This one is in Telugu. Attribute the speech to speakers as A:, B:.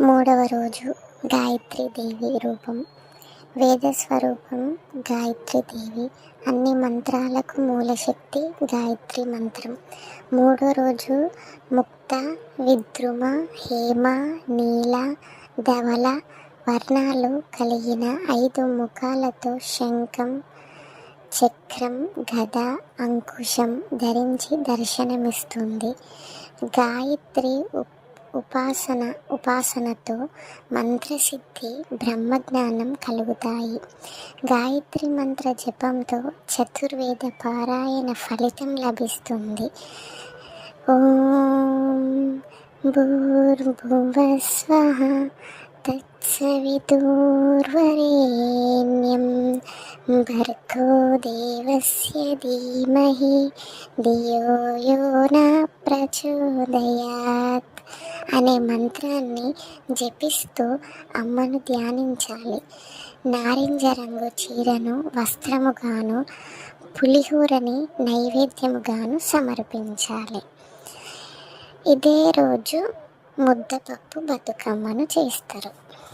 A: మూడవ రోజు గాయత్రి దేవి రూపం. వేదస్వరూపం స్వరూపం గాయత్రి దేవి. అన్ని మంత్రాలకు మూలశక్తి గాయత్రి మంత్రం. మూడో రోజు ముక్త విద్రుమ హేమ నీల ధవల వర్ణాలు కలిగిన ఐదు ముఖాలతో శంఖం చక్రం గద అంకుశం ధరించి దర్శనమిస్తుంది. గాయత్రి ఉప్ ఉపాసన ఉపాసనతో మంత్రసిద్ధి బ్రహ్మజ్ఞానం కలుగుతాయి. గాయత్రి మంత్ర జపంతో చతుర్వేద పారాయణ ఫలితం లభిస్తుంది. ఓం భూర్భువస్వ తత్సవితుర్వరేణ్యం భర్గో దేవస్య ధీమహి ధియో యో న ప్రచోదయాత్. అనే మంత్రాన్ని జపిస్తూ అమ్మను ధ్యానించాలి. నారింజ రంగు చీరను వస్త్రముగాను పులిహోరని నైవేద్యముగాను సమర్పించాలి. ఇదే రోజు ముద్దపప్పు బతుకమ్మను చేస్తారు.